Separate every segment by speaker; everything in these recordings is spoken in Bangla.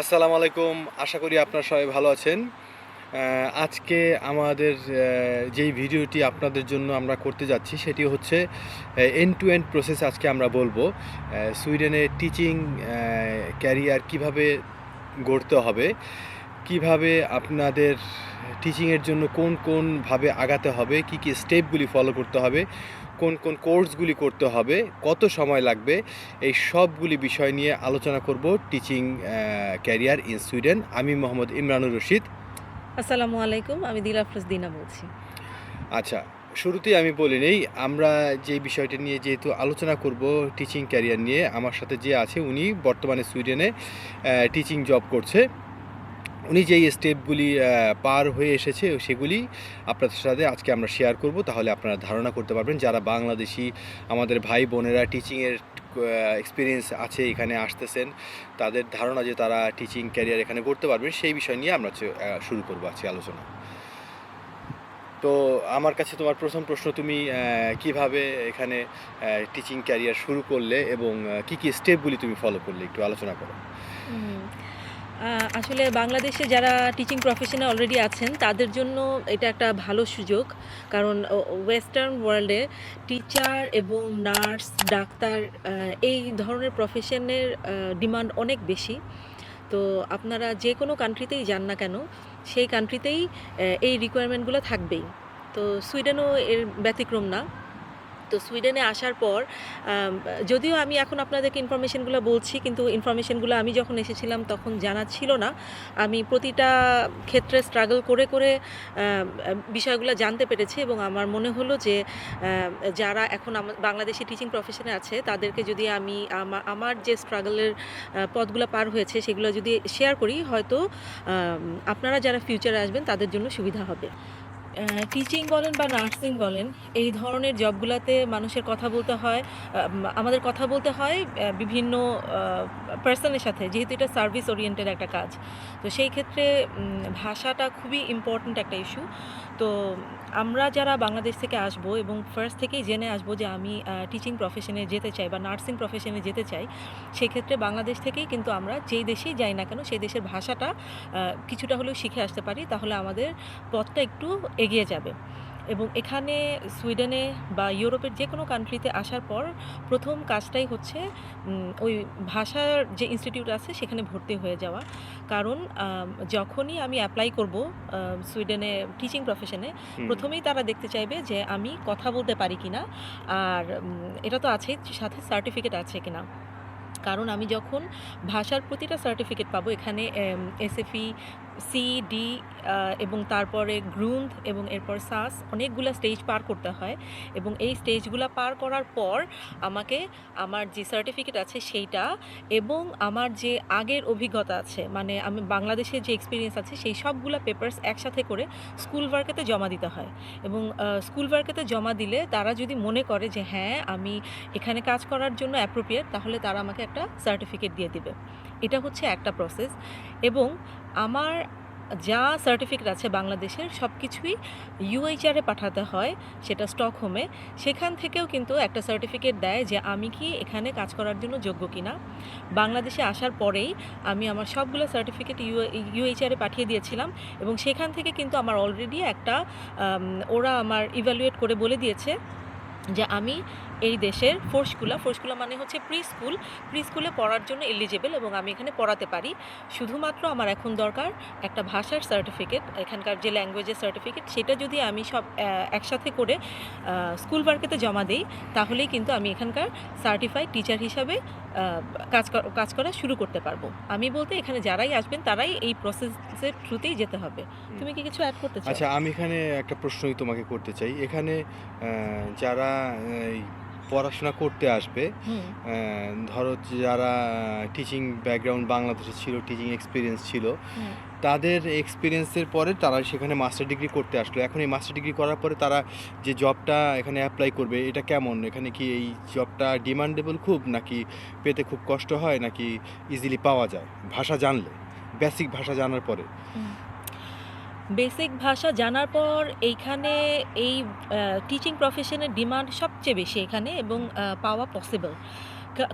Speaker 1: আসসালামু আলাইকুম। আশা করি আপনারা সবাই ভালো আছেন। আজকে আমাদের যেই ভিডিওটি আপনাদের জন্য আমরা করতে যাচ্ছি, সেটি হচ্ছে এন্ড টু এন্ড প্রসেস আজকে আমরা বলব। সুইডেনে টিচিং ক্যারিয়ার কীভাবে গড়তে হবে, কীভাবে আপনাদের টিচিংয়ের জন্য কোন কোনভাবে আগাতে হবে কি কি স্টেপগুলি ফলো করতে হবে কোন কোন কোর্সগুলি করতে হবে কত সময় লাগবে এই সবগুলি বিষয় নিয়ে আলোচনা করব টিচিং ক্যারিয়ার ইন সুইডেন আমি মোহাম্মদ ইমরানুর রশিদ।
Speaker 2: আসসালামু আলাইকুম আমি দিলাফরোজ দিনা বলছি।
Speaker 1: আচ্ছা শুরুতেই আমি বলি নেই আমরা যে বিষয়টা নিয়ে যেহেতু আলোচনা করব টিচিং ক্যারিয়ার নিয়ে আমার সাথে যে আছে উনি বর্তমানে সুইডেনে টিচিং জব করছে। উনি যেই স্টেপগুলি পার হয়ে এসেছে, সেগুলি আপনাদের সাথে আজকে আমরা শেয়ার করব। তাহলে আপনারা ধারণা করতে পারবেন, যারা বাংলাদেশি, আমাদের ভাই বোনেরা টিচিংয়ের এক্সপিরিয়েন্স আছে, এখানে আসতেছেন, তাদের ধারণা যে তারা টিচিং ক্যারিয়ার এখানে করতে পারবেন, সেই বিষয় নিয়ে আমরা শুরু করব আজকে আলোচনা। তো আমার কাছে তোমার প্রথম প্রশ্ন, তুমি কীভাবে এখানে টিচিং ক্যারিয়ার শুরু করলে এবং কি কি স্টেপগুলি তুমি ফলো করলে, একটু আলোচনা করো।
Speaker 2: আসলে বাংলাদেশে যারা টিচিং প্রফেশনে অলরেডি আছেন, তাদের জন্য এটা একটা ভালো সুযোগ। কারণ ওয়েস্টার্ন ওয়ার্ল্ডে টিচার এবং নার্স ডাক্তার এই ধরনের প্রফেশনের ডিমান্ড অনেক বেশি। তো আপনারা যে কোনো কান্ট্রিতেই যান না কেন, সেই কান্ট্রিতেই এই রিকোয়ারমেন্টগুলো থাকবেই। তো সুইডেনও এর ব্যতিক্রম না। তো সুইডেনে আসার পর যদিও আমি এখন আপনাদেরকে ইনফরমেশনগুলো বলছি, কিন্তু ইনফরমেশনগুলো আমি যখন এসেছিলাম তখন জানা ছিল না। আমি প্রতিটা ক্ষেত্রে স্ট্রাগল করে করে বিষয়গুলো জানতে পেরেছি এবং আমার মনে হলো যে যারা এখন বাংলাদেশি টিচিং প্রফেশনে আছে, তাদেরকে যদি আমি আমার যে স্ট্রাগলের পথগুলো পার হয়েছে, সেগুলো যদি শেয়ার করি, হয়তো আপনারা যারা ফিউচারে আসবেন, তাদের জন্য সুবিধা হবে। টিচিং বলেন বা নার্সিং বলেন, এই ধরনের জবগুলোতে মানুষের কথা বলতে হয় আমাদের কথা বলতে হয় বিভিন্ন পার্সনের সাথে, যেহেতু এটা সার্ভিস ওরিয়েন্টেড একটা কাজ। তো সেই ক্ষেত্রে ভাষাটা খুবই ইম্পর্ট্যান্ট একটা ইস্যু তো আমরা যারা বাংলাদেশ থেকে আসব এবং ফার্স্ট থেকেই জেনে আসব যে আমি টিচিং প্রফেশনে যেতে চাই বা নার্সিং প্রফেশনে যেতে চাই, সেক্ষেত্রে বাংলাদেশ থেকেই কিন্তু আমরা যেই দেশেই যাই না কেন, সেই দেশের ভাষাটা কিছুটা হলেও শিখে আসতে পারি। তাহলে আমাদের পথটা একটু এগিয়ে যাবে। এবং এখানে সুইডেনে বা ইউরোপের যে কোনো কান্ট্রিতে আসার পর প্রথম কাজটাই হচ্ছে ওই ভাষার যে ইনস্টিটিউট আছে সেখানে ভর্তি হয়ে যাওয়া। কারণ যখনই আমি অ্যাপ্লাই করব সুইডেনে টিচিং প্রফেশনে প্রথমেই তারা দেখতে চাইবে যে আমি কথা বলতে পারি কিনা। আর এটা তো আছে সাথে সার্টিফিকেট আছে কিনা। কারণ আমি যখন ভাষার প্রতিটা সার্টিফিকেট পাবো এখানে এসএফই সি ডি এবং তারপরে গ্রুন্থ এবং এরপর সাস, অনেকগুলো স্টেজ পার করতে হয়। এবং এই স্টেজগুলো পার করার পর আমাকে আমার যে সার্টিফিকেট আছে সেইটা এবং আমার যে আগের অভিজ্ঞতা আছে মানে আমি বাংলাদেশের যে এক্সপিরিয়েন্স আছে সেই সবগুলো পেপার্স একসাথে করে স্কুল ওয়ার্কেতে জমা দিতে হয়। এবং স্কুল ওয়ার্কেতে জমা দিলে তারা যদি মনে করে যে হ্যাঁ আমি এখানে কাজ করার জন্য অ্যাপ্রোপ্রিয়েট তাহলে তারা আমাকে একটা সার্টিফিকেট দিয়ে দিবে। এটা হচ্ছে একটা প্রসেস এবং আমার যা সার্টিফিকেট আছে বাংলাদেশের সব কিছুই ইউএইচআরে পাঠাতে হয়, সেটা স্টকহোমে সেখান থেকেও কিন্তু একটা সার্টিফিকেট দেয় যে আমি কি এখানে কাজ করার জন্য যোগ্য কিনা। বাংলাদেশে আসার পরেই আমি আমার সবগুলো সার্টিফিকেট ইউ ইউএইচআরে পাঠিয়ে দিয়েছিলাম এবং সেখান থেকে কিন্তু আমার অলরেডি একটা ওরা আমার ইভ্যালুয়েট করে বলে দিয়েছে যে আমি এই দেশের ফোর্সকুলা ফোর্সকুলা মানে হচ্ছে প্রি স্কুল প্রি স্কুলে পড়ার জন্য এলিজিবল এবং আমি এখানে পড়াতে পারি। শুধুমাত্র আমার এখন দরকার একটা ভাষার সার্টিফিকেট এখানকার যে ল্যাঙ্গুয়েজের সার্টিফিকেট সেটা যদি আমি সব একসাথে করে স্কুল ওয়ার্কেতে জমা দিই তাহলেই কিন্তু আমি এখানকার সার্টিফাইড টিচার হিসাবে কাজ কাজ করা শুরু করতে পারব। আমি বলতে এখানে যারাই আসবেন তারাই এই প্রসেসের থ্রুতেই যেতে হবে। তুমি কি কিছু অ্যাড করতে চাও?
Speaker 1: আচ্ছা আমি এখানে একটা প্রশ্নই তোমাকে করতে চাই। এখানে যারা এই পড়াশোনা করতে আসবে। ধরো যারা টিচিং ব্যাকগ্রাউন্ড বাংলাদেশে ছিল টিচিং এক্সপিরিয়েন্স ছিল তাদের এক্সপিরিয়েন্সের পরে তারা সেখানে মাস্টার ডিগ্রি করতে আসলো। এখন এই মাস্টার ডিগ্রি করার পরে তারা যে জবটা এখানে অ্যাপ্লাই করবে এটা কেমন? এখানে কি এই জবটা ডিমান্ডেবল খুব নাকি পেতে খুব কষ্ট হয় নাকি ইজিলি পাওয়া যায়? ভাষা জানলে বেসিক ভাষা জানার পরে।
Speaker 2: বেসিক ভাষা জানার পর এইখানে এই টিচিং প্রফেশনের ডিমান্ড সবচেয়ে বেশি এখানে এবং পাওয়া পসিবল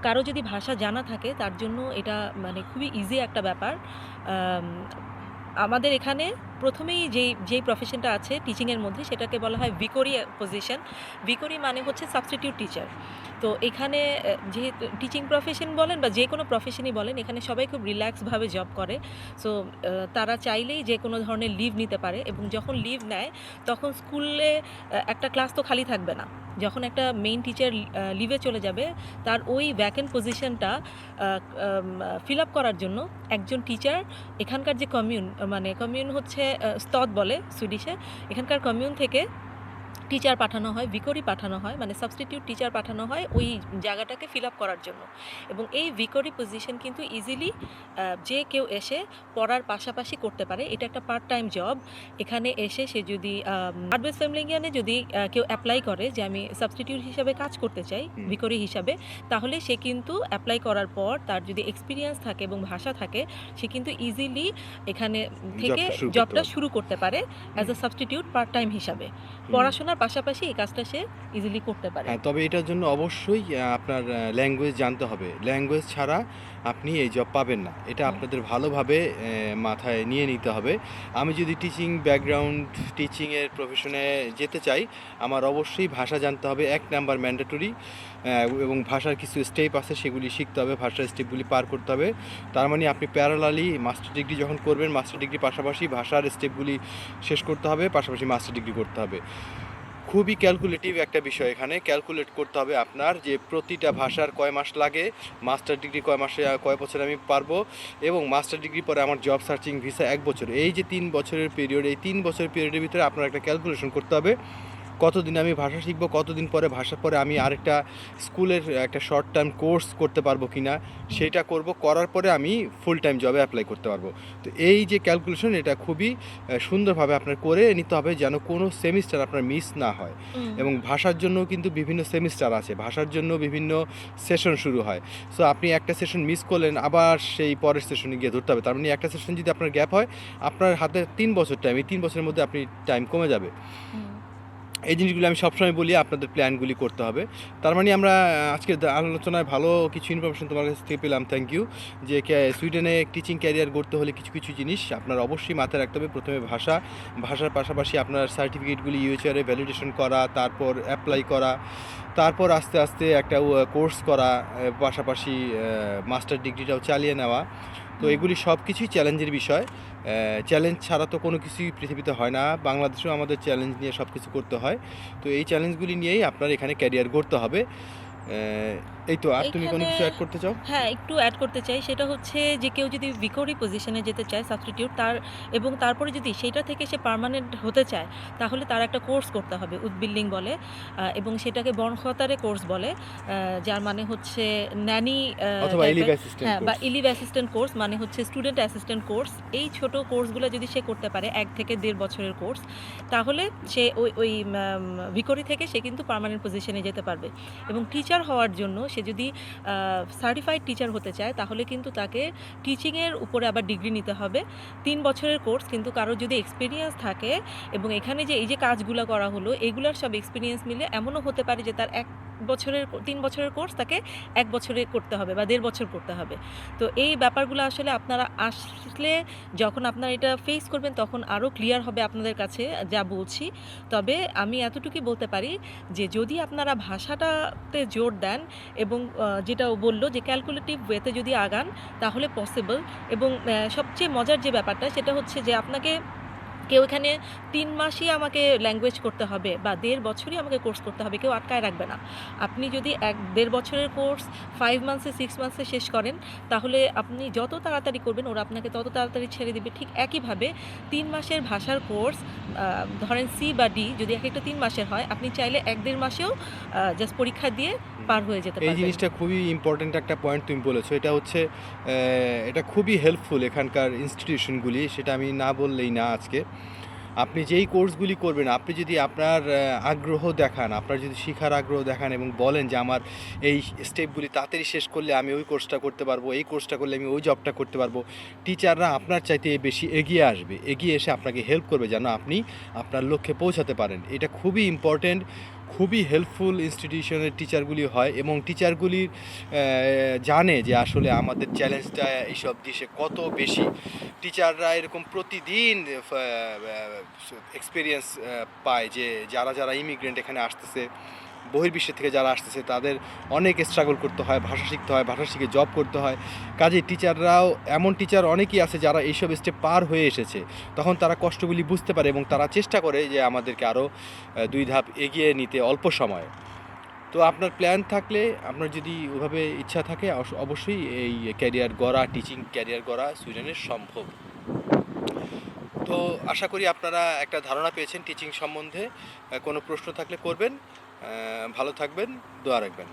Speaker 2: কারও যদি ভাষা জানা থাকে তার জন্য এটা মানে খুবই ইজি একটা ব্যাপার। আমাদের এখানে প্রথমেই যেই যেই প্রফেশনটা আছে টিচিংয়ের মধ্যে সেটাকে বলা হয় ভিকরি পজিশন ভিকরি মানে হচ্ছে সাবস্টিটিউট টিচার তো এখানে যেহেতু টিচিং প্রফেশন বলেন বা যে কোনো প্রফেশনই বলেন, এখানে সবাই খুব রিল্যাক্সভাবে জব করে। সো তারা চাইলেই যে কোনো ধরনের লিভ নিতে পারে এবং যখন লিভ নেয়, তখন স্কুলে একটা ক্লাস তো খালি থাকবে না। যখন একটা মেইন টিচার লিভে চলে যাবে, তার ওই ভ্যাকেন্ট পজিশনটা ফিল আপ করার জন্য একজন টিচার এখানকার যে কমিউন মানে কমিউন হচ্ছে স্তদ বলে সুইডিশে এখানকার কমিউন থেকে টিচার পাঠানো হয় ভিকরি পাঠানো হয় মানে সাবস্টিটিউট টিচার পাঠানো হয় ওই জায়গাটাকে ফিল আপ করার জন্য। এবং এই ভিকরি পজিশন কিন্তু ইজিলি যে কেউ এসে পড়ার পাশাপাশি করতে পারে। এটা একটা পার্ট টাইম জব এখানে এসে সে যদি হার্ডওয়েজ ফ্যামিলিয়ানে যদি কেউ অ্যাপ্লাই করে যে আমি সাবস্টিটিউট হিসাবে কাজ করতে চাই। ভিকরি হিসাবে তাহলে সে কিন্তু অ্যাপ্লাই করার পর তার যদি এক্সপিরিয়েন্স থাকে এবং ভাষা থাকে সে কিন্তু ইজিলি এখানে থেকে
Speaker 1: জবটা শুরু করতে
Speaker 2: পারে। As a substitute part time হিসাবে। পড়াশোনার পাশাপাশি এই কাজটা সে ইজিলি করতে পারে।
Speaker 1: হ্যাঁ তবে এটার জন্য অবশ্যই আপনার ল্যাঙ্গুয়েজ জানতে হবে। ল্যাঙ্গুয়েজ ছাড়া আপনি এই জব পাবেন না। এটা আপনাদের ভালোভাবে মাথায় নিয়ে নিতে হবে। আমি যদি টিচিং ব্যাকগ্রাউন্ড টিচিংয়ের প্রফেশনে যেতে চাই আমার অবশ্যই ভাষা জানতে হবে। এক নাম্বার ম্যান্ডেটরি এবং ভাষার কিছু স্টেপ আছে সেগুলি শিখতে হবে। ভাষার স্টেপগুলি পার করতে হবে। তার মানে আপনি প্যারালালি মাস্টার ডিগ্রি যখন করবেন মাস্টার ডিগ্রি পাশাপাশি ভাষার স্টেপগুলি শেষ করতে হবে পাশাপাশি মাস্টার ডিগ্রি করতে হবে। খুবই ক্যালকুলেটিভ একটা বিষয় এখানে। ক্যালকুলেট করতে হবে আপনার যে প্রতিটা ভাষার কয় মাস লাগে মাস্টার ডিগ্রি কয় মাসে, কয় বছর আমি পারব এবং মাস্টার ডিগ্রি পরে আমার জব সার্চিং ভিসা এক বছর। এই যে তিন বছরের পিরিয়ড এই তিন বছরের পিরিয়ডের ভিতরে আপনার একটা ক্যালকুলেশন করতে হবে। কতদিন আমি ভাষা শিখব কতদিন পরে ভাষা পরে আমি আরেকটা স্কুলের একটা শর্ট টার্ম কোর্স করতে পারব কি না সেটা করব করার পরে আমি ফুল টাইম জবে অ্যাপ্লাই করতে পারব। তো এই যে ক্যালকুলেশন এটা খুবই সুন্দরভাবে আপনার করে নিতে হবে যেন কোনো সেমিস্টার আপনার মিস না হয়। এবং ভাষার জন্য কিন্তু বিভিন্ন সেমিস্টার আছে ভাষার জন্য বিভিন্ন সেশন শুরু হয়। সো আপনি একটা সেশন মিস করলেন আবার সেই পরের সেশনে গিয়ে ধরতে হবে। তার মানে একটা সেশন যদি আপনার গ্যাপ হয় আপনার হাতে তিন বছর টাইম এই তিন বছরের মধ্যে আপনি টাইম কমে যাবে। এই জিনিসগুলো আমি সবসময় বলি, আপনাদের প্ল্যানগুলি করতে হবে। তার মানে আমরা আজকের আলোচনায় ভালো কিছু ইনফরমেশন তোমার কাছ থেকে পেলাম থ্যাংক ইউ যে সুইডেনে টিচিং ক্যারিয়ার গড়তে হলে কিছু কিছু জিনিস আপনার অবশ্যই মাথায় রাখতে হবে। প্রথমে ভাষা, ভাষার পাশাপাশি আপনার সার্টিফিকেটগুলি ইউএচআরে ভ্যালিডেশন করা, তারপর অ্যাপ্লাই করা, তারপর আস্তে আস্তে একটা কোর্স করা পাশাপাশি মাস্টার ডিগ্রিটাও চালিয়ে নেওয়া। তো এগুলি সব কিছুই চ্যালেঞ্জের বিষয়। চ্যালেঞ্জ ছাড়া তো কোনো কিছুই পৃথিবীতে হয় না। বাংলাদেশেও আমাদের চ্যালেঞ্জ নিয়ে সব কিছু করতে হয়। তো এই চ্যালেঞ্জগুলি নিয়েই আপনার এখানে ক্যারিয়ার গড়তে হবে। এই তো আর তুমি কোনো কিছু অ্যাড করতে চাও?
Speaker 2: হ্যাঁ একটু অ্যাড করতে চাই। সেটা হচ্ছে যে কেউ যদি ভিকরি পজিশনে যেতে চায় সাবস্টিটিউট তার এবং তারপরে যদি সেইটা থেকে সে পার্মানেন্ট হতে চায় তাহলে তার একটা কোর্স করতে হবে উদ্বিল্ডিং বলে এবং সেটাকে বনখতারে কোর্স বলে যার মানে হচ্ছে ন্যানি হ্যাঁ বা ইলিভ অ্যাসিস্ট্যান্ট কোর্স মানে হচ্ছে স্টুডেন্ট অ্যাসিস্ট্যান্ট কোর্স এই ছোট কোর্সগুলো যদি সে করতে পারে এক থেকে দেড় বছরের কোর্স তাহলে সে ওই ওই ভিকরি থেকে সে কিন্তু পার্মানেন্ট পজিশনে যেতে পারবে। এবং টিচার হওয়ার জন্য সে যদি সার্টিফাইড টিচার হতে চায়, তাহলে কিন্তু তাকে টিচিংয়ের উপরে আবার ডিগ্রি নিতে হবে। তিন বছরের কোর্স কিন্তু কারোর যদি এক্সপিরিয়েন্স থাকে, এবং এখানে যে এই যে কাজগুলো করা হলো, এগুলার সব এক্সপিরিয়েন্স মিলে এমনও হতে পারে যে তার এক বছরের তিন বছরের কোর্স তাকে এক বছরে করতে হবে বা দেড় বছর করতে হবে। তো এই ব্যাপারগুলো আসলে আপনারা আসলে যখন আপনারা এটা ফেস করবেন তখন আরও ক্লিয়ার হবে আপনাদের কাছে যা বলছি। তবে আমি এতটুকুই বলতে পারি যে যদি আপনারা ভাষাটাতে জোর দেন এবং যেটা বলল যে ক্যালকুলেটিভ ওয়েতে যদি আগান তাহলে পসিবল এবং সবচেয়ে মজার যে ব্যাপারটা সেটা হচ্ছে যে আপনাকে কেউ এখানে তিন মাসই আমাকে ল্যাঙ্গুয়েজ করতে হবে বা দেড় বছরই আমাকে কোর্স করতে হবে কেউ আটকায় রাখবে না। আপনি যদি এক দেড় বছরের কোর্স ফাইভ মান্থসে সিক্স মান্থসে শেষ করেন তাহলে আপনি যত তাড়াতাড়ি করবেন ওরা আপনাকে তত তাড়াতাড়ি ছেড়ে দিবে। ঠিক একইভাবে তিন মাসের ভাষার কোর্স ধরেন সি বা ডি যদি এক একটা তিন মাসের হয় আপনি চাইলে এক দেড় মাসেও জাস্ট পরীক্ষা দিয়ে পার হয়ে যেতে
Speaker 1: এই জিনিসটা খুবই ইম্পর্ট্যান্ট একটা পয়েন্ট তুমি বলেছ। এটা হচ্ছে এটা খুবই হেল্পফুল এখানকার ইনস্টিটিউশনগুলি সেটা আমি না বললেই না আজকে। আপনি যেই কোর্সগুলি করবেন, আপনি যদি আপনার আগ্রহ দেখান, আপনার যদি শিখার আগ্রহ দেখান এবং বলেন যে আমার এই স্টেপগুলি তাড়াতাড়ি শেষ করলে আমি ওই কোর্সটা করতে পারব, এই কোর্সটা করলে আমি ওই জবটা করতে পারব, টিচাররা আপনার চাইতে বেশি এগিয়ে আসবে, এগিয়ে এসে আপনাকে হেল্প করবে যেন আপনি আপনার লক্ষ্যে পৌঁছাতে পারেন। এটা খুবই ইম্পর্ট্যান্ট খুবই হেল্পফুল ইনস্টিটিউশনের টিচারগুলি হয় এবং টিচারগুলি জানে যে আসলে আমাদের চ্যালেঞ্জটা এইসব দেশে কত বেশি। টিচাররা এরকম প্রতিদিন এক্সপিরিয়েন্স পায় যে যারা যারা ইমিগ্রেন্ট এখানে আসতেছে বহির্বিশ্ব থেকে যারা আসতেছে, তাদের অনেক স্ট্রাগল করতে হয়, ভাষা শিখতে হয়, ভাষা শিখে জব করতে হয়। কাজে টিচাররাও এমন টিচার অনেকেই আছে যারা এইসব স্টেপ পার হয়ে এসেছে। তখন তারা কষ্টগুলি বুঝতে পারে এবং তারা চেষ্টা করে যে আমাদেরকে আরও দুই ধাপ এগিয়ে নিতে অল্প সময়ে। তো আপনার প্ল্যান থাকলে, আপনার যদি ওভাবে ইচ্ছা থাকে অবশ্য- অবশ্যই এই ক্যারিয়ার গড়া টিচিং ক্যারিয়ার গড়া সুইডেনের সম্ভব। তো আশা করি আপনারা একটা ধারণা পেয়েছেন টিচিং সম্বন্ধে। কোনো প্রশ্ন থাকলে করবেন। ভালো থাকবেন দোয়া রাখবেন।